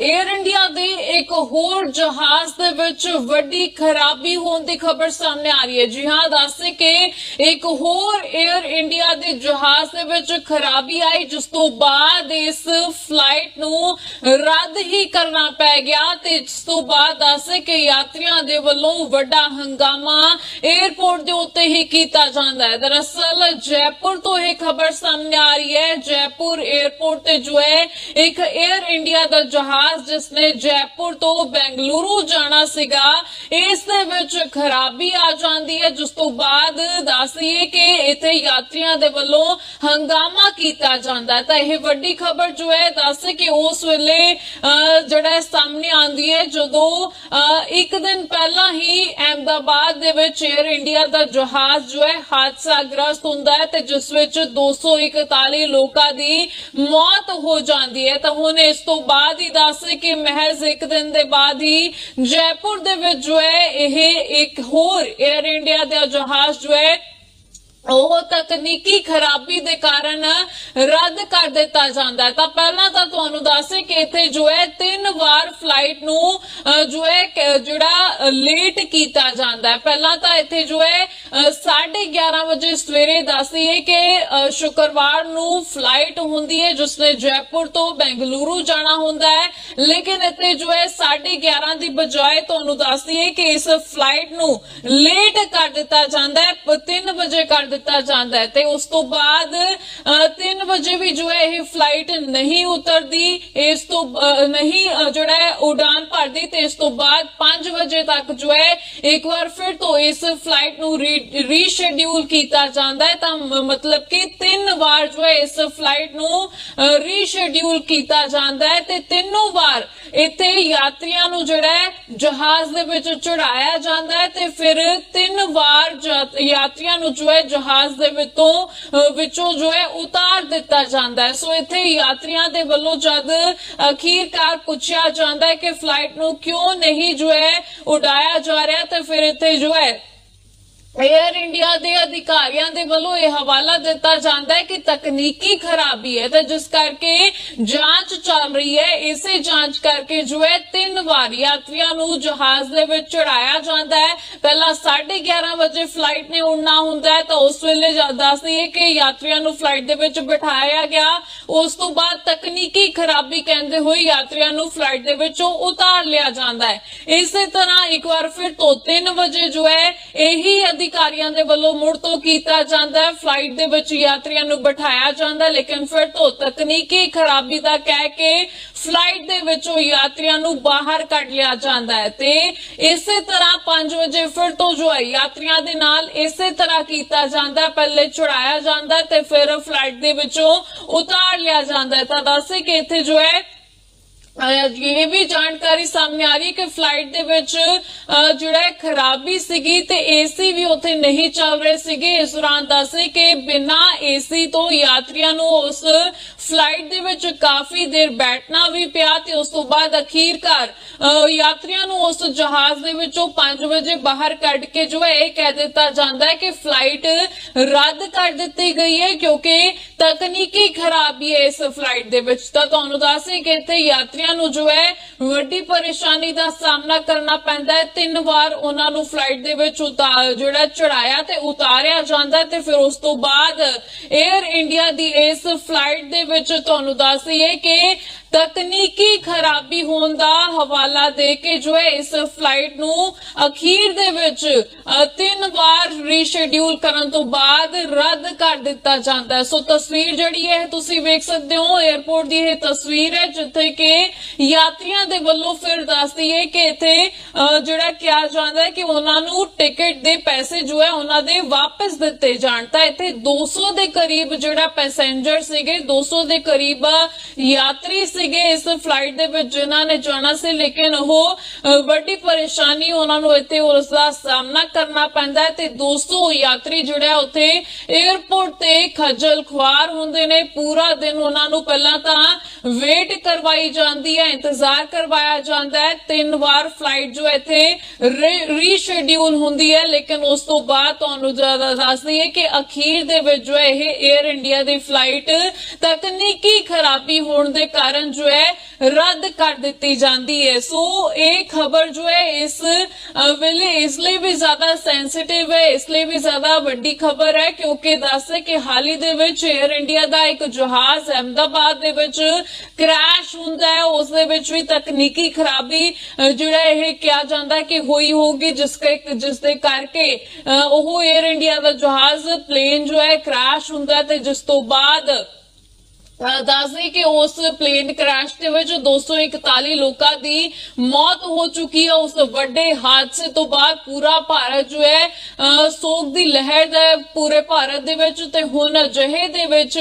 Air India ਦੇ ਇੱਕ ਹੋਰ ਜਹਾਜ਼ ਦੇ ਵਿੱਚ ਵੱਡੀ ਖਰਾਬੀ ਹੋਣ ਦੀ ਖਬਰ ਸਾਹਮਣੇ ਆ ਰਹੀ ਹੈ। ਜੀ ਹਾਂ, ਦੱਸੇ ਕਿ ਇੱਕ ਹੋਰ ਏਅਰ ਇੰਡੀਆ ਦੇ ਜਹਾਜ਼ ਦੇ ਵਿੱਚ ਖਰਾਬੀ ਆਈ, ਜਿਸ ਤੋਂ ਬਾਅਦ ਇਸ ਫਲਾਈਟ ਨੂੰ ਰੱਦ ਹੀ ਕਰਨਾ ਪੈ ਗਿਆ ਤੇ ਇਸ ਤੋਂ ਬਾਅਦ ਦੱਸਦੇ ਕਿ ਯਾਤਰੀਆਂ ਦੇ ਵੱਲੋਂ ਵੱਡਾ ਹੰਗਾਮਾ 에ਅਰਪੋਰਟ ਦੇ ਉੱਤੇ ਹੀ ਕੀਤਾ ਜਾਂਦਾ ਹੈ। ਦਰਅਸਲ ਜੈਪੁਰ ਤੋਂ ਇਹ ਖਬਰ ਸਾਹਮਣੇ ਆ ਰਹੀ ਹੈ। ਜੈਪੁਰ 에ਅਰਪੋਰਟ ਤੇ ਜੋ ਹੈ, ਇੱਕ ਏਅਰ ਇੰਡੀਆ ਦਾ ਜਹਾਜ਼ ਜਿਸ ਨੇ ਜੈਪੁਰ ਤੋਂ ਬੈਂਗਲੁਰੂ ਜਾਣਾ ਸੀਗਾ ਇਸ ਦੇ ਵਿੱਚ ਖਰਾਬੀ ਆ ਜਾਂਦੀ ਹੈ। ਜਿਸ ਤੋਂ ਬਾਅਦ ਦੱਸਦੀਏ ਕਿ ਇੱਥੇ ਯਾਤਰੀਆਂ ਦੇ ਵੱਲੋਂ ਹੰਗਾਮਾ ਕੀਤਾ ਜਾਂਦਾ ਹੈ। ਤਾਂ ਇਹ ਵੱਡੀ ਖਬਰ ਜੋ ਹੈ ਦੱਸ ਕਿ ਉਸ ਵੇਲੇ ਜਿਹੜਾ ਸਾਹਮਣੇ ਆਂਦੀ ਹੈ ਜਦੋਂ ਅਹ, ਇੱਕ ਦਿਨ ਪਹਿਲਾਂ ਹੀ ਅਹਿਮਦਾਬਾਦ ਦੇ ਵਿੱਚ 에ਅਰ ਇੰਡੀਆ ਦਾ ਜਹਾਜ਼ ਜੋ ਹੈ ਹਾਦਸਾ ਗ੍ਰਸਤ ਹੁੰਦਾ ਹੈ ਤੇ ਜਿਸ ਵਿੱਚ 241 ਲੋਕਾਂ ਦੀ ਮੌਤ ਹੋ ਜਾਂਦੀ ਹੈ। ਤਾਂ ਹੁਣ ਇਸ ਤੋਂ ਬਾਅਦ ਹੀ ਦੱਸ ਕਿ ਮਹਿਜ਼ ਇੱਕ ਦਿਨ ਦੇ ਬਾਅਦ ਹੀ ਜੈਪੁਰ ਦੇ ਵਿੱਚ ਜੋ ਹੈ, ਇਹ ਇੱਕ ਹੋਰ 에ਅਰ ਇੰਡੀਆ ਦਾ ਜਹਾਜ਼ ਜੋ ਹੈ ਉਹ ਤਕਨੀਕੀ ਖਰਾਬੀ ਦੇ ਕਾਰਨ ਰੱਦ ਕਰ ਦਿੱਤਾ ਜਾਂਦਾ ਤਾਂ ਪਹਿਲਾਂ ਤਾਂ ਤੁਹਾਨੂੰ ਦੱਸੇ ਕਿ ਇੱਥੇ ਜੋ ਹੈ ਤਿੰਨ ਵਾਰ ਫਲਾਈਟ ਨੂੰ ਜੋ ਹੈ ਜਿਹੜਾ ਲੇਟ ਕੀਤਾ ਜਾਂਦਾ ਹੈ। ਪਹਿਲਾਂ ਤਾਂ ਇੱਥੇ ਜੋ ਹੈ ਅਹ, 11:30 ਵਜੇ ਸਵੇਰੇ ਦੱਸਦੀਏ ਕਿ ਸ਼ੁੱਕਰਵਾਰ ਨੂੰ ਫਲਾਈਟ ਹੁੰਦੀ ਹੈ ਜਿਸ ਨੇ ਜੈਪੁਰ ਤੋਂ ਬੈਂਗਲੁਰੂ ਜਾਣਾ ਹੁੰਦਾ ਹੈ। ਲੇਕਿਨ ਇੱਥੇ ਜੋ ਹੈ 11:30 ਦੀ ਬਜਾਏ ਤੁਹਾਨੂੰ ਦੱਸਦੀਏ ਕਿ ਇਸ ਫਲਾਈਟ ਨੂੰ ਲੇਟ ਕਰ ਦਿੱਤਾ ਜਾਂਦਾ ਹੈ। 3 ਵਜੇ ਕਰ ਦਿੱਤਾ ਜਾਂਦਾ ਹੈ। ਤੇ ਉਸ ਤੋਂ ਬਾਅਦ 3 ਵਜੇ ਵੀ ਜੋ ਹੈ ਇਹ ਫਲਾਈਟ ਨਹੀਂ ਉਤਰਦੀ, ਇਸ ਤੋਂ ਨਹੀਂ ਜਿਹੜਾ ਹੈ ਉਡਾਨ ਭਰਦੀ ਤੇ ਇਸ ਤੋਂ ਬਾਅਦ 5 ਵਜੇ ਤੱਕ ਜੋ ਹੈ ਇੱਕ ਵਾਰ ਫਿਰ ਤੋਂ ਇਸ ਫਲਾਈਟ ਨੂੰ ਰੀਸ਼ੈਡਿਊਲ ਕੀਤਾ ਜਾਂਦਾ ਹੈ। ਤਾਂ ਮਤਲਬ ਕਿ ਤਿੰਨ ਵਾਰ ਜੋ ਹੈ ਇਸ ਫਲਾਈਟ ਨੂੰ ਰੀਸ਼ੈਡਿਊਲ ਕੀਤਾ ਜਾਂਦਾ ਹੈ ਤੇ ਤਿੰਨੋਂ ਵਾਰ ਇੱਥੇ ਯਾਤਰੀਆਂ ਨੂੰ ਜਿਹੜਾ ਹੈ ਜਹਾਜ਼ ਦੇ ਵਿੱਚ ਚੜਾਇਆ ਜਾਂਦਾ ਹੈ ਤੇ ਫਿਰ ਤਿੰਨ ਵਾਰ ਯਾਤਰੀਆਂ ਨੂੰ ਜੋ ਹੈ ਜਹਾਜ਼ ਦੇ ਵਿੱਚੋਂ ਵਿੱਚੋਂ ਜੋ ਹੈ ਉਤਾਰ ਦਿੱਤਾ ਜਾਂਦਾ ਹੈ। ਸੋ ਇੱਥੇ ਯਾਤਰੀਆਂ ਦੇ ਵੱਲੋਂ ਜਦ ਅਖੀਰਕਾਰ ਪੁੱਛਿਆ ਜਾਂਦਾ ਹੈ ਕਿ ਫਲਾਈਟ ਨੂੰ ਕਿਉਂ ਨਹੀਂ ਜੋ ਹੈ ਉਡਾਇਆ ਜਾ ਰਿਹਾ, ਤੇ ਫਿਰ ਇੱਥੇ ਜੋ ਹੈ ਏਅਰ ਇੰਡੀਆ ਦੇ ਅਧਿਕਾਰੀਆਂ ਦੇ ਵੱਲੋਂ ਇਹ ਹਵਾਲਾ ਦਿੱਤਾ ਜਾਂਦਾ ਹੈ ਕਿ ਤਕਨੀਕੀ ਖਰਾਬੀ ਹੈ ਤੇ ਜਿਸ ਕਰਕੇ ਜਾਂਚ ਚੱਲ ਰਹੀ ਹੈ। ਇਸੇ ਜਾਂਚ ਕਰਕੇ ਜੋ ਹੈ ਤਿੰਨ ਵਾਰ ਯਾਤਰੀਆਂ ਨੂੰ ਜਹਾਜ਼ ਦੇ ਵਿੱਚ ਚੜਾਇਆ ਜਾਂਦਾ ਹੈ। ਪਹਿਲਾਂ 11:30 ਵਜੇ ਫਲਾਈਟ ਨੇ ਉੜਨਾ ਹੁੰਦਾ ਹੈ ਤਾਂ ਉਸ ਵੇਲੇ ਜਦ ਦੱਸਦੀ ਕਿ ਯਾਤਰੀਆਂ ਨੂੰ ਫਲਾਈਟ ਦੇ ਵਿੱਚ ਬਿਠਾਇਆ ਗਿਆ। ਉਸ ਤੋਂ ਬਾਅਦ ਤਕਨੀਕੀ ਖਰਾਬੀ ਕਹਿੰਦੇ ਹੋਏ ਯਾਤਰੀਆਂ ਨੂੰ ਫਲਾਈਟ ਦੇ ਵਿੱਚੋਂ ਉਤਾਰ ਲਿਆ ਜਾਂਦਾ ਹੈ। ਇਸੇ ਤਰ੍ਹਾਂ ਇੱਕ ਵਾਰ ਫਿਰ ਤੋਂ 3 ਵਜੇ ਜੋ ਹੈ, ਇਹੀ ਅਧਿਕਾਰੀਆਂ ਦੇ ਵੱਲੋਂ ਮੁੜ ਤੋਂ ਕੀਤਾ ਜਾਂਦਾ ਹੈ। ਫਲਾਈਟ ਦੇ ਵਿੱਚ ਯਾਤਰੀਆਂ ਨੂੰ ਬਿਠਾਇਆ ਜਾਂਦਾ, ਲੇਕਿਨ ਫਿਰ ਤੋਂ ਤਕਨੀਕੀ ਖਰਾਬੀ ਦਾ ਕਹਿ ਕੇ ਫਲਾਈਟ ਦੇ ਵਿੱਚੋਂ ਯਾਤਰੀਆਂ ਨੂੰ ਬਾਹਰ ਕੱਢ ਲਿਆ ਜਾਂਦਾ ਹੈ ਤੇ ਇਸੇ ਤਰ੍ਹਾਂ 5 ਵਜੇ ਫਿਰ ਤੋਂ ਜੋ ਹੈ, ਯਾਤਰੀਆਂ ਦੇ ਨਾਲ ਇਸੇ ਤਰ੍ਹਾਂ ਕੀਤਾ ਜਾਂਦਾ ਪਹਿਲੇ ਚੜਾਇਆ ਜਾਂਦਾ ਤੇ ਫਿਰ ਫਲਾਈਟ ਦੇ ਵਿੱਚੋਂ ਉਤਾਰ ਲਿਆ ਜਾਂਦਾ ਹੈ। ਤਾਂ ਦੱਸੇ ਕਿ ਇੱਥੇ ਜੋ ਹੈ ਇਹ ਵੀ ਜਾਣਕਾਰੀ ਸਾਹਮਣੇ ਆ ਰਹੀ ਹੈ ਕਿ ਫਲਾਈਟ ਦੇ ਵਿੱਚ ਜਿਹੜਾ ਖਰਾਬੀ ਸੀਗੀ ਤੇ ਏਸੀ ਵੀ ਉੱਥੇ ਨਹੀਂ ਚੱਲ ਰਹੇ ਸੀਗੇ। ਇਸ ਦੌਰਾਨ ਦੱਸੇ ਕਿ ਬਿਨਾਂ ਏਸੀ ਤੋਂ ਯਾਤਰੀਆਂ ਨੂੰ ਉਸ ਫਲਾਈਟ ਦੇ ਵਿੱਚ ਕਾਫੀ ਦੇਰ ਬੈਠਣਾ ਵੀ ਪਿਆ ਤੇ ਉਸ ਤੋਂ ਬਾਅਦ ਅਖੀਰਕਾਰ, ਅਹ ਯਾਤਰੀਆਂ ਨੂੰ ਉਸ ਜਹਾਜ਼ ਦੇ ਵਿੱਚੋਂ 5 ਵਜੇ ਬਾਹਰ ਕੱਢ ਕੇ ਜੋ ਹੈ ਇਹ ਕਹਿ ਦਿੱਤਾ ਜਾਂਦਾ ਹੈ ਕਿ ਫਲਾਈਟ ਰੱਦ ਕਰ ਦਿੱਤੀ ਗਈ ਹੈ ਕਿਉਂਕਿ ਤਕਨੀਕੀ ਖਰਾਬੀ ਹੈ ਇਸ ਫਲਾਈਟ ਦੇ ਵਿੱਚ। ਤਾਂ ਤੁਹਾਨੂੰ ਦੱਸੇ ਕਿ ਇੱਥੇ ਯਾਤਰੀਆਂ ਨੂੰ ਜੋ ਹੈ, ਵੱਡੀ ਪਰੇਸ਼ਾਨੀ ਦਾ ਸਾਹਮਣਾ ਕਰਨਾ ਪੈਂਦਾ ਹੈ। ਤਿੰਨ ਵਾਰ ਉਹਨਾਂ ਨੂੰ ਫਲਾਈਟ ਦੇ ਵਿੱਚ ਉਤਾਰ ਜਿਹੜਾ ਚੜਾਇਆ ਤੇ ਉਤਾਰਿਆ ਜਾਂਦਾ ਹੈ ਤੇ ਫਿਰ ਉਸ ਤੋਂ ਬਾਅਦ 에ਅਰ ਇੰਡੀਆ ਦੀ ਇਸ ਫਲਾਈਟ ਦੇ ਵਿੱਚ ਤੁਹਾਨੂੰ ਦੱਸ ਦਈਏ ਕਿ ਤਕਨੀਕੀ ਖਰਾਬੀ ਹੋਣ ਦਾ ਹਵਾਲਾ ਦੇ ਕੇ ਜੋ ਹੈ ਇਸ ਫਲਾਈਟ ਨੂੰ ਅਖੀਰ ਦੇ ਵਿੱਚ ਤਿੰਨ ਵਾਰ ਰੀਸ਼ੈਡਿਊਲ ਕਰਨ ਤੋਂ ਬਾਅਦ ਰੱਦ ਕਰ ਦਿੱਤਾ ਜਾਂਦਾ ਹੈ। ਸੋ ਤਸਵੀਰ ਜਿਹੜੀ ਹੈ ਤੁਸੀਂ ਵੇਖ ਸਕਦੇ ਹੋ 에ਅਰਪੋਰਟ ਦੀ ਇਹ ਤਸਵੀਰ ਹੈ, ਜਿੱਥੇ ਕਿ ਯਾਤਰੀਆਂ ਦੇ ਵੱਲੋਂ ਫਿਰ ਦੱਸਦੀ ਹੈ ਕਿ ਇੱਥੇ ਜਿਹੜਾ ਕਿਹਾ ਜਾਂਦਾ ਹੈ ਕਿ ਉਹਨਾਂ ਨੂੰ ਟਿਕਟ ਦੇ ਪੈਸੇ ਜੋ ਹੈ ਉਹਨਾਂ ਦੇ ਵਾਪਸ ਦਿੱਤੇ ਜਾਣ। ਤਾਂ ਇੱਥੇ 200 ਦੇ ਕਰੀਬ ਜਿਹੜਾ ਪੈਸੇਂਜਰ ਸੀਗੇ 200 ਦੇ ਕਰੀਬ ਯਾਤਰੀ ਸੀਗੇ ਇਸ ਫਲਾਈਟ ਦੇ ਵਿੱਚ ਜਿਨ੍ਹਾਂ ਨੇ ਜਾਣਾ ਸੀ, ਲੇਕਿਨ ਉਹ ਵੱਡੀ ਪਰੇਸ਼ਾਨੀ ਉਹਨਾਂ ਨੂੰ ਇੱਥੇ ਉਸ ਦਾ ਸਾਹਮਣਾ ਕਰਨਾ ਪੈਂਦਾ ਹੈ ਤੇ 200 ਯਾਤਰੀ ਜਿਹੜਾ ਉੱਥੇ 에ਅਰਪੋਰਟ ਤੇ ਖੱਜਲ ਖੁਆਰ ਹੁੰਦੇ ਨੇ। ਪੂਰਾ ਦਿਨ ਉਹਨਾਂ ਨੂੰ ਪਹਿਲਾਂ ਤਾਂ ਵੇਟ ਕਰਵਾਈ ਜਾਂਦੀ ਹੈ, ਇੰਤਜ਼ਾਰ ਕਰਵਾਇਆ ਜਾਂਦਾ ਹੈ। ਤਿੰਨ ਵਾਰ ਫਲਾਈਟ ਜੋ ਇੱਥੇ ਰੀਸ਼ੈਡਿਊਲ ਹੁੰਦੀ ਹੈ, ਲੇਕਿਨ ਉਸ ਤੋਂ ਬਾਅਦ ਤੁਹਾਨੂੰ ਜ਼ਿਆਦਾ ਦੱਸਦੀ ਹੈ ਕਿ ਅਖੀਰ ਦੇ ਵਿੱਚ ਜੋ ਇਹ 에ਅਰ ਇੰਡੀਆ ਦੀ ਫਲਾਈਟ ਤਕਨੀਕੀ ਖਰਾਬੀ ਹੋਣ ਦੇ ਕਾਰਨ ਜੋ ਹੈ ਰੱਦ ਕਰ ਦਿੱਤੀ ਜਾਂਦੀ ਹੈ। ਸੋ ਇਹ ਖਬਰ ਜੋ ਹੈ ਇਸ ਵੇਲੇ ਇਸ ਲਈ ਵੀ ਜ਼ਿਆਦਾ ਸੈਂਸਿਟਿਵ ਹੈ, ਇਸ ਲਈ ਵੀ ਜ਼ਿਆਦਾ ਵੱਡੀ ਖਬਰ ਹੈ ਕਿਉਂਕਿ ਦੱਸੇ ਕਿ ਹਾਲ ਦੇ ਵਿੱਚ 에ਅਰ ਇੰਡੀਆ ਦਾ ਇੱਕ ਜਹਾਜ਼ ਅਹਿਮਦਾਬਾਦ ਦੇ ਵਿੱਚ ਕ੍ਰੈਸ਼ ਹੁੰਦਾ ਹੈ। ਉਸ ਦੇ ਵਿੱਚ ਵੀ ਤਕਨੀਕੀ ਖਰਾਬੀ ਜਿਹੜਾ ਇਹ ਕਿਹਾ ਜਾਂਦਾ ਕਿ ਹੋਈ ਹੋਊਗੀ, ਜਿਸ ਕੇ, ਜਿਸ ਦੇ ਕਰਕੇ ਉਹ 에ਅਰ ਇੰਡੀਆ ਦਾ ਜਹਾਜ਼ ਪਲੇਨ ਜੋ ਹੈ ਕ੍ਰੈਸ਼ ਹੁੰਦਾ ਤੇ ਜਿਸ ਤੋਂ ਬਾਅਦ ਦੱਸਦੇ ਕਿ ਉਸ ਪਲੇਨ ਕ੍ਰੈਸ਼ ਦੇ ਵਿੱਚ 241 ਲੋਕਾਂ ਦੀ ਮੌਤ ਹੋ ਚੁੱਕੀ ਹੈ ਉਸ ਵੱਡੇ ਹਾਦਸੇ ਤੋਂ ਬਾਅਦ ਪੂਰਾ ਭਾਰਤ ਜੋ ਹੈ ਸੋਗ ਦੀ ਲਹਿਰ ਦਾ ਪੂਰੇ ਭਾਰਤ ਦੇ ਵਿੱਚ ਤੇ ਹੁਣ ਅਜਿਹੇ ਦੇ ਵਿੱਚ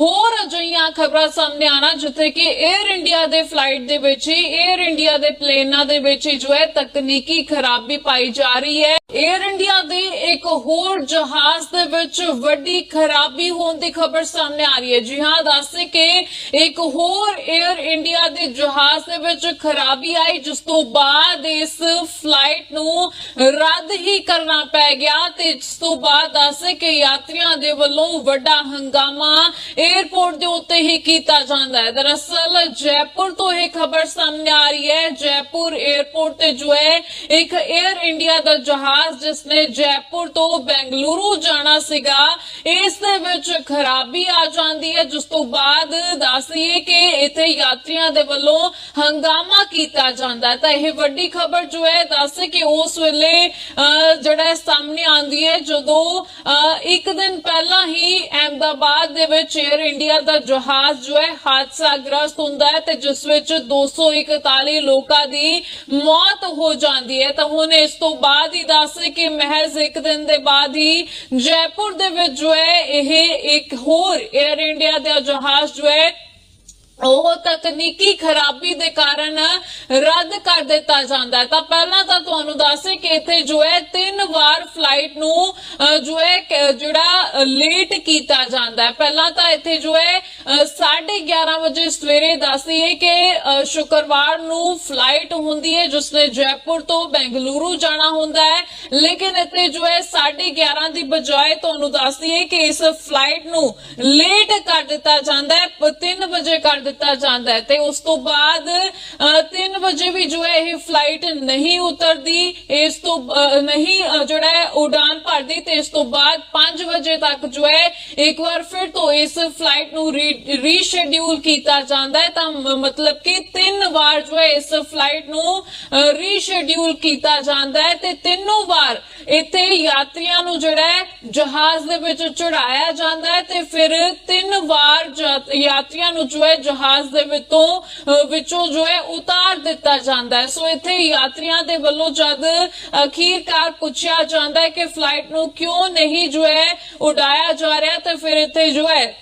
ਹੋਰ ਅਜਿਹੀਆਂ ਖਬਰਾਂ ਸਾਹਮਣੇ ਆਣਾ ਜਿੱਥੇ ਕਿ 에ਅਰ ਇੰਡੀਆ ਦੇ ਫਲਾਈਟ ਦੇ ਵਿੱਚ ਹੀ 에ਅਰ ਇੰਡੀਆ ਦੇ ਪਲੇਨਾਂ ਦੇ ਵਿੱਚ ਹੀ ਜੋ ਹੈ ਤਕਨੀਕੀ ਖਰਾਬੀ ਪਾਈ ਜਾ ਰਹੀ ਹੈ। 에ਅਰ ਇੰਡੀਆ ਦੇ ਇੱਕ ਹੋਰ ਜਹਾਜ਼ ਦੇ ਵਿੱਚ ਵੱਡੀ ਖਰਾਬੀ ਹੋਣ ਦੀ ਖਬਰ ਸਾਹਮਣੇ ਆ ਰਹੀ ਹੈ। ਜੀ ਹਾਂ, ਦੱਸ ਕਿ ਇੱਕ ਹੋਰ 에ਅਰ ਇੰਡੀਆ ਦੇ ਜਹਾਜ਼ ਦੇ ਵਿੱਚ ਖਰਾਬੀ ਆਈ, ਜਿਸ ਤੋਂ ਬਾਅਦ ਇਸ ਫਲਾਈਟ ਨੂੰ ਰੱਦ ਹੀ ਕਰਨਾ ਪੈ ਗਿਆ ਤੇ ਇਸ ਤੋਂ ਬਾਅਦ ਦੱਸੇ ਕਿ ਯਾਤਰੀਆਂ ਦੇ ਵੱਲੋਂ ਵੱਡਾ ਹੰਗਾਮਾ 에ਅਰਪੋਰਟ ਦੇ ਉੱਤੇ ਹੀ ਕੀਤਾ ਜਾਂਦਾ ਹੈ। ਦਰਅਸਲ ਜੈਪੁਰ ਤੋਂ ਇਹ ਖਬਰ ਸਾਹਮਣੇ ਆ ਰਹੀ ਹੈ। ਜੈਪੁਰ 에ਅਰਪੋਰਟ ਤੇ ਜੋ ਹੈ, ਇੱਕ 에ਅਰ ਇੰਡੀਆ ਦਾ ਜਹਾਜ਼ ਜਿਸ ਨੇ ਜੈਪੁਰ ਤੋਂ ਬੈਂਗਲੁਰੂ ਜਾਣਾ ਸੀਗਾ, ਇਸ ਦੇ ਵਿੱਚ ਖਰਾਬੀ ਆ ਜਾਂਦੀ ਹੈ, ਜਿਸ ਤੋਂ ਬਾਅਦ ਬਾਅਦ ਦੱਸਦੀਏ ਕਿ ਇੱਥੇ ਯਾਤਰੀਆਂ ਦੇ ਵੱਲੋਂ ਹੰਗਾਮਾ ਕੀਤਾ ਜਾਂਦਾ ਹੈ। ਤਾਂ ਇਹ ਵੱਡੀ ਖਬਰ ਜੋ ਹੈ, ਦੱਸ ਕਿ ਉਸ ਵੇਲੇ ਜਿਹੜਾ ਸਾਹਮਣੇ ਆਂਦੀ ਹੈ, ਜਦੋਂ ਇੱਕ ਦਿਨ ਪਹਿਲਾਂ ਹੀ ਅਹਿਮਦਾਬਾਦ ਦੇ ਵਿੱਚ 에ਅਰ ਇੰਡੀਆ ਦਾ ਜਹਾਜ਼ ਜੋ ਹੈ ਹਾਦਸਾ ਗ੍ਰਸਤ ਹੁੰਦਾ ਹੈ ਤੇ ਜਿਸ ਵਿੱਚ 241 ਲੋਕਾਂ ਦੀ ਮੌਤ ਹੋ ਜਾਂਦੀ ਹੈ। ਤਾਂ ਹੁਣ ਇਸ ਤੋਂ ਬਾਅਦ ਹੀ ਦੱਸ ਕਿ ਮਹਿਜ਼ ਇੱਕ ਦਿਨ ਦੇ ਬਾਅਦ ਹੀ ਜੈਪੁਰ ਦੇ ਵਿੱਚ ਜੋ ਹੈ, ਇਹ ਇੱਕ ਹੋਰ 에ਅਰ ਇੰਡੀਆ ਦਾ ਜਹਾਜ਼ ਜੋ ਹੈ ਉਹ ਤਕਨੀਕੀ ਖਰਾਬੀ ਦੇ ਕਾਰਨ ਰੱਦ ਕਰ ਦਿੱਤਾ ਜਾਂਦਾ ਹੈ। ਤਾਂ ਪਹਿਲਾਂ ਤਾਂ ਤੁਹਾਨੂੰ ਦੱਸੇ ਕਿ ਇੱਥੇ ਜੋ ਹੈ ਤਿੰਨ ਵਾਰ ਫਲਾਈਟ ਨੂੰ ਜੋ ਹੈ ਜਿਹੜਾ ਲੇਟ ਕੀਤਾ ਜਾਂਦਾ ਹੈ। ਪਹਿਲਾਂ ਤਾਂ ਇੱਥੇ ਜੋ ਹੈ ਅਹ, 11:30 ਵਜੇ ਸਵੇਰੇ ਦੱਸਦੀਏ ਕਿ ਸ਼ੁੱਕਰਵਾਰ ਨੂੰ ਫਲਾਈਟ ਹੁੰਦੀ ਹੈ ਜਿਸ ਨੇ ਜੈਪੁਰ ਤੋਂ ਬੈਂਗਲੁਰੂ ਜਾਣਾ ਹੁੰਦਾ ਹੈ। ਲੇਕਿਨ ਇੱਥੇ ਜੋ ਹੈ 11:30 ਦੀ ਬਜਾਏ ਤੁਹਾਨੂੰ ਦੱਸਦੀਏ ਕਿ ਇਸ ਫਲਾਈਟ ਨੂੰ ਲੇਟ ਕਰ ਦਿੱਤਾ ਜਾਂਦਾ ਹੈ। 3 ਵਜੇ ਕਰ ਦਿੱਤਾ ਜਾਂਦਾ ਹੈ। ਤੇ ਉਸ ਤੋਂ ਬਾਅਦ 3 ਵਜੇ ਵੀ ਜੋ ਹੈ ਇਹ ਫਲਾਈਟ ਨਹੀਂ ਉਤਰਦੀ, ਇਸ ਤੋਂ ਨਹੀਂ ਜਿਹੜਾ ਹੈ ਉਡਾਨ ਭਰਦੀ, ਤੇ ਇਸ ਤੋਂ ਬਾਅਦ 5 ਵਜੇ ਤੱਕ ਜੋ ਹੈ ਇੱਕ ਵਾਰ ਫਿਰ ਤੋਂ ਇਸ ਫਲਾਈਟ ਨੂੰ ਰੀਸ਼ੈਡਿਊਲ ਕੀਤਾ ਜਾਂਦਾ ਹੈ। ਤਾਂ ਮਤਲਬ ਕਿ ਤਿੰਨ ਵਾਰ ਜੋ ਹੈ ਇਸ ਫਲਾਈਟ ਨੂੰ ਰੀਸ਼ੈਡਿਊਲ ਕੀਤਾ ਜਾਂਦਾ ਹੈ। ਤੇ ਤਿੰਨੋਂ ਵਾਰ ਇੱਥੇ ਯਾਤਰੀਆਂ ਨੂੰ ਜਿਹੜਾ ਹੈ ਜਹਾਜ਼ ਦੇ ਵਿੱਚ ਚੜਾਇਆ ਜਾਂਦਾ ਹੈ। ਤੇ ਫਿਰ ਤਿੰਨ ਵਾਰ ਯਾਤਰੀਆਂ ਨੂੰ ਜੋ ਹੈ ਜਹਾਜ਼ ਦੇ ਵਿੱਚੋਂ ਵਿੱਚੋਂ ਜੋ ਹੈ ਉਤਾਰ ਦਿੱਤਾ ਜਾਂਦਾ ਹੈ। ਸੋ ਇੱਥੇ ਯਾਤਰੀਆਂ ਦੇ ਵੱਲੋਂ ਜਦ ਅਖੀਰਕਾਰ ਪੁੱਛਿਆ ਜਾਂਦਾ ਹੈ ਕਿ ਫਲਾਈਟ ਨੂੰ ਕਿਉਂ ਨਹੀਂ ਜੋ ਹੈ ਉਡਾਇਆ ਜਾ ਰਿਹਾ, ਤੇ ਫਿਰ ਇੱਥੇ ਜੋ ਹੈ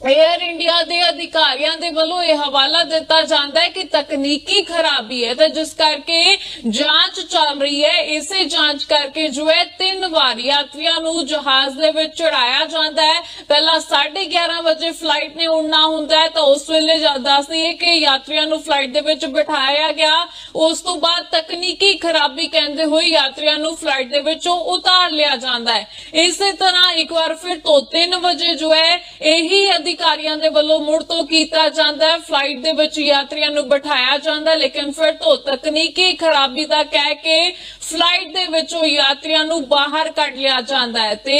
ਏਅਰ ਇੰਡੀਆ ਦੇ ਅਧਿਕਾਰੀਆਂ ਦੇ ਵੱਲੋਂ ਇਹ ਹਵਾਲਾ ਦਿੱਤਾ ਜਾਂਦਾ ਹੈ ਕਿ ਤਕਨੀਕੀ ਖਰਾਬੀ ਹੈ ਤੇ ਜਿਸ ਕਰਕੇ ਜਾਂਚ ਚੱਲ ਰਹੀ ਹੈ। ਇਸੇ ਜਾਂਚ ਕਰਕੇ ਜੋ ਹੈ ਤਿੰਨ ਵਾਰ ਯਾਤਰੀਆਂ ਨੂੰ ਜਹਾਜ਼ ਦੇ ਵਿੱਚ ਚੜਾਇਆ ਜਾਂਦਾ ਹੈ। ਪਹਿਲਾਂ 11:30 ਵਜੇ ਫਲਾਈਟ ਨੇ ਉੜਨਾ ਹੁੰਦਾ ਹੈ ਤਾਂ ਉਸ ਵੇਲੇ ਜਦ ਦੱਸਦੀ ਕਿ ਯਾਤਰੀਆਂ ਨੂੰ ਫਲਾਈਟ ਦੇ ਵਿੱਚ ਬਿਠਾਇਆ ਗਿਆ। ਉਸ ਤੋਂ ਬਾਅਦ ਤਕਨੀਕੀ ਖਰਾਬੀ ਕਹਿੰਦੇ ਹੋਏ ਯਾਤਰੀਆਂ ਨੂੰ ਫਲਾਈਟ ਦੇ ਵਿੱਚੋਂ ਉਤਾਰ ਲਿਆ ਜਾਂਦਾ ਹੈ। ਇਸੇ ਤਰ੍ਹਾਂ ਇੱਕ ਵਾਰ ਫਿਰ ਤੋਂ 3 ਵਜੇ ਜੋ ਹੈ, ਇਹੀ ਅਧਿਕਾਰੀਆਂ ਦੇ ਵੱਲੋਂ ਮੁੜ ਤੋਂ ਕੀਤਾ ਜਾਂਦਾ ਹੈ। ਫਲਾਈਟ ਦੇ ਵਿੱਚ ਯਾਤਰੀਆਂ ਨੂੰ ਬਿਠਾਇਆ ਜਾਂਦਾ, ਲੇਕਿਨ ਫਿਰ ਤੋਂ ਤਕਨੀਕੀ ਖਰਾਬੀ ਦਾ ਕਹਿ ਕੇ ਫਲਾਈਟ ਦੇ ਵਿੱਚੋਂ ਯਾਤਰੀਆਂ ਨੂੰ ਬਾਹਰ ਕੱਢ ਲਿਆ ਜਾਂਦਾ ਹੈ ਤੇ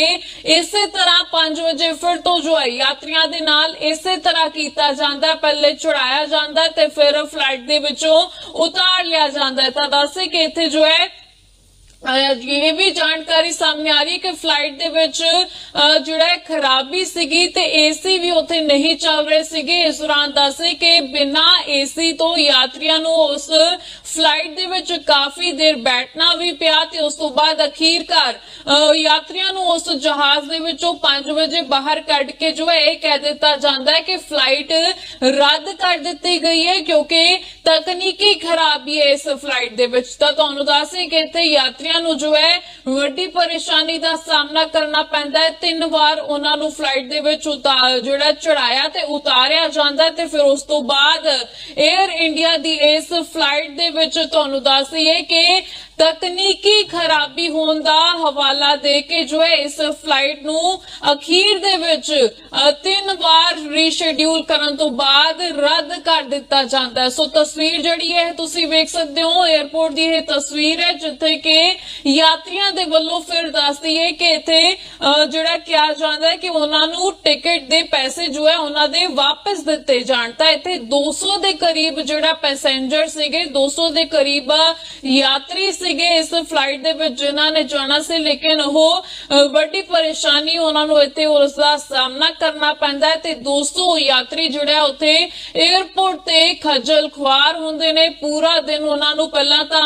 ਇਸੇ ਤਰ੍ਹਾਂ 5 ਵਜੇ ਫਿਰ ਤੋਂ ਜੋ ਹੈ, ਯਾਤਰੀਆਂ ਦੇ ਨਾਲ ਇਸੇ ਤਰ੍ਹਾਂ ਕੀਤਾ ਜਾਂਦਾ, ਪਹਿਲੇ ਚੜਾਇਆ ਜਾਂਦਾ ਤੇ ਫਿਰ ਫਲਾਈਟ ਦੇ ਵਿੱਚੋਂ ਉਤਾਰ ਲਿਆ ਜਾਂਦਾ ਹੈ। ਤਾਂ ਦੱਸੇ ਕਿ ਇੱਥੇ ਜੋ ਹੈ ਇਹ ਵੀ ਜਾਣਕਾਰੀ ਸਾਹਮਣੇ ਆ ਰਹੀ ਹੈ ਕਿ ਫਲਾਈਟ ਦੇ ਵਿੱਚ ਜਿਹੜਾ ਖਰਾਬੀ ਸੀਗੀ ਤੇ ਏਸੀ ਵੀ ਉੱਥੇ ਨਹੀਂ ਚੱਲ ਰਹੇ ਸੀਗੇ। ਇਸ ਦੌਰਾਨ ਦੱਸੇ ਕਿ ਬਿਨਾਂ ਏਸੀ ਤੋਂ ਯਾਤਰੀਆਂ ਨੂੰ ਉਸ ਫਲਾਈਟ ਦੇ ਵਿੱਚ ਕਾਫੀ ਦੇਰ ਬੈਠਣਾ ਵੀ ਪਿਆ ਤੇ ਉਸ ਤੋਂ ਬਾਅਦ ਅਖੀਰਕਾਰ, ਅਹ ਯਾਤਰੀਆਂ ਨੂੰ ਉਸ ਜਹਾਜ਼ ਦੇ ਵਿੱਚੋਂ 5 ਵਜੇ ਬਾਹਰ ਕੱਢ ਕੇ ਜੋ ਹੈ ਇਹ ਕਹਿ ਦਿੱਤਾ ਜਾਂਦਾ ਹੈ ਕਿ ਫਲਾਈਟ ਰੱਦ ਕਰ ਦਿੱਤੀ ਗਈ ਹੈ ਕਿਉਂਕਿ ਤਕਨੀਕੀ ਖਰਾਬੀ ਹੈ ਇਸ ਫਲਾਈਟ ਦੇ ਵਿੱਚ। ਤਾਂ ਤੁਹਾਨੂੰ ਦੱਸੇ ਕਿ ਇੱਥੇ ਯਾਤਰੀਆਂ ਨੂੰ ਜੋ ਹੈ, ਵੱਡੀ ਪਰੇਸ਼ਾਨੀ ਦਾ ਸਾਹਮਣਾ ਕਰਨਾ ਪੈਂਦਾ ਹੈ। ਤਿੰਨ ਵਾਰ ਉਹਨਾਂ ਨੂੰ ਫਲਾਈਟ ਦੇ ਵਿੱਚ ਉਤਾਰ ਜਿਹੜਾ ਚੜਾਇਆ ਤੇ ਉਤਾਰਿਆ ਜਾਂਦਾ ਤੇ ਫਿਰ ਉਸ ਤੋਂ ਬਾਅਦ 에ਅਰ ਇੰਡੀਆ ਦੀ ਇਸ ਫਲਾਈਟ ਦੇ ਵਿੱਚ ਤੁਹਾਨੂੰ ਦੱਸ ਦਈਏ ਕਿ ਤਕਨੀਕੀ ਖਰਾਬੀ ਹੋਣ ਦਾ ਹਵਾਲਾ ਦੇ ਕੇ ਜੋ ਹੈ, ਇਸ ਫਲਾਈਟ ਨੂੰ ਅਖੀਰ ਦੇ ਵਿੱਚ ਤਿੰਨ ਵਾਰ ਰੀਸ਼ੈਡਿਊਲ ਕਰਨ ਤੋਂ ਬਾਅਦ ਰੱਦ ਕਰ ਦਿੱਤਾ ਜਾਂਦਾ ਹੈ। ਸੋ ਤਸਵੀਰ ਜਿਹੜੀ ਹੈ, ਤੁਸੀਂ ਵੇਖ ਸਕਦੇ ਹੋ 에어ਪੋਰਟ ਦੀ ਇਹ ਤਸਵੀਰ ਹੈ, ਜਿੱਥੇ ਕਿ ਯਾਤਰੀਆਂ ਦੇ ਵੱਲੋਂ ਫਿਰ ਦੱਸਦੀ ਹੈ ਕਿ ਇੱਥੇ ਜਿਹੜਾ ਕਿਹਾ ਜਾਂਦਾ ਹੈ ਕਿ ਉਹਨਾਂ ਨੂੰ ਟਿਕਟ ਦੇ ਪੈਸੇ ਜੋ ਹੈ, ਉਹਨਾਂ ਦੇ ਵਾਪਸ ਦਿੱਤੇ ਜਾਣ। ਤਾਂ ਇੱਥੇ 200 ਦੇ ਕਰੀਬ ਜਿਹੜਾ ਪੈਸੇਂਜਰ ਸੀਗੇ 200 ਦੇ ਕਰੀਬ ਯਾਤਰੀ ਸੀਗੇ ਇਸ ਫਲਾਈਟ ਦੇ ਵਿੱਚ, ਜਿਨ੍ਹਾਂ ਨੇ ਜਾਣਾ ਸੀ, ਲੇਕਿਨ ਉਹ ਵੱਡੀ ਪਰੇਸ਼ਾਨੀ ਉਹਨਾਂ ਨੂੰ ਇੱਥੇ ਉਸ ਦਾ ਸਾਹਮਣਾ ਕਰਨਾ ਪੈਂਦਾ ਹੈ ਤੇ ਦੋਸਤੋ ਯਾਤਰੀ ਜਿਹੜਾ ਉੱਥੇ 에어ਪੋਰਟ ਤੇ ਖੱਜਲ ਖੁਆਰ ਹੁੰਦੇ ਨੇ। ਪੂਰਾ ਦਿਨ ਉਹਨਾਂ ਨੂੰ ਪਹਿਲਾਂ ਤਾਂ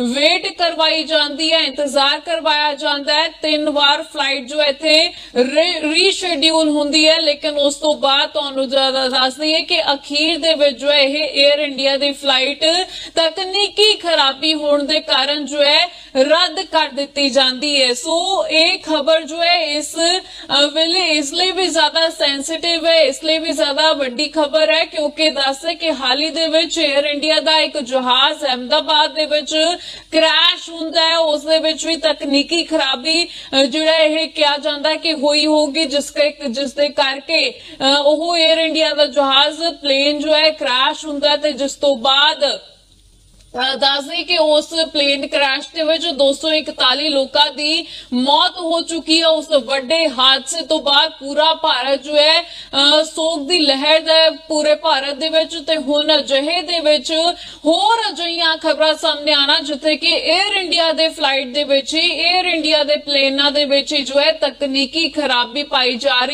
ਵੇਟ ਕਰਵਾਈ ਜਾਂਦੀ ਹੈ, ਇੰਤਜ਼ਾਰ ਕਰਵਾਇਆ ਜਾਂਦਾ ਹੈ। ਤਿੰਨ ਵਾਰ ਫਲਾਈਟ ਜੋ ਇੱਥੇ ਰੀਸ਼ੈਡਿਊਲ ਹੁੰਦੀ ਹੈ, ਲੇਕਿਨ ਉਸ ਤੋਂ ਬਾਅਦ ਤੁਹਾਨੂੰ ਜ਼ਿਆਦਾ ਦੱਸ ਦਈਏ ਕਿ ਅਖੀਰ ਦੇ ਵਿੱਚ ਜੋ ਇਹ 에ਅਰ ਇੰਡੀਆ ਦੀ ਫਲਾਈਟ ਤਕਨੀਕੀ ਖਰਾਬੀ ਹੋਣ ਦੇ ਕਾਰਨ ਜੋ ਹੈ, ਰੱਦ ਕਰ ਦਿੱਤੀ ਜਾਂਦੀ ਹੈ। ਸੋ ਇਹ ਖਬਰ ਜੋ ਹੈ ਇਸ ਅ, ਵੇਲੇ ਇਸ ਵੀ ਜ਼ਿਆਦਾ ਸੈਂਸਿਟਿਵ ਹੈ ਇਸ ਲਈ ਵੀ ਜ਼ਿਆਦਾ ਵੱਡੀ ਖਬਰ ਹੈ ਕਿਉਂਕਿ ਦੱਸੇ ਕਿ ਹਾਲ ਹੀ ਦੇ ਵਿੱਚ 에ਅਰ ਇੰਡੀਆ ਦਾ ਇੱਕ ਜਹਾਜ਼ ਅਹਿਮਦਾਬਾਦ ਦੇ ਵਿੱਚ ਕ੍ਰੈਸ਼ ਹੁੰਦਾ ਹੈ। ਉਸ ਦੇ ਵਿੱਚ ਵੀ ਤਕਨੀਕੀ ਖਰਾਬੀ ਜਿਹੜਾ ਇਹ ਕਿਹਾ ਜਾਂਦਾ ਕਿ ਹੋਈ ਹੋਊਗੀ ਜਿਸ ਜਿਸ ਦੇ ਕਰਕੇ ਉਹ 에ਅਰ ਇੰਡੀਆ ਦਾ ਜਹਾਜ਼ ਪਲੇਨ ਜੋ ਹੈ ਕ੍ਰੈਸ਼ ਹੁੰਦਾ ਤੇ ਜਿਸ ਤੋਂ ਬਾਅਦ ਦੱਸਦੇ ਕਿ ਉਸ ਪਲੇਨ ਕ੍ਰੈਸ਼ ਦੇ ਵਿੱਚ 241 ਲੋਕਾਂ ਦੀ ਮੌਤ ਹੋ ਚੁੱਕੀ ਹੈ, ਉਸ ਵੱਡੇ ਹਾਦਸੇ ਤੋਂ ਬਾਅਦ ਪੂਰਾ ਭਾਰਤ ਜੋ ਹੈ ਸੋਗ ਦੀ ਲਹਿਰ ਦਾ ਪੂਰੇ ਭਾਰਤ ਦੇ ਵਿੱਚ ਤੇ ਹੁਣ ਅਜਿਹੇ ਦੇ ਵਿੱਚ ਹੋਰ ਅਜਿਹੀਆਂ ਖਬਰਾਂ ਸਾਹਮਣੇ ਆਣਾ ਜਿੱਥੇ ਕਿ 에ਅਰ ਇੰਡੀਆ ਦੇ ਫਲਾਈਟ ਦੇ ਵਿੱਚ ਹੀ 에ਅਰ ਇੰਡੀਆ ਦੇ ਪਲੇਨਾਂ ਦੇ ਵਿੱਚ ਹੀ ਜੋ ਹੈ ਤਕਨੀਕੀ ਖਰਾਬੀ ਪਾਈ ਜਾ ਰਹੀ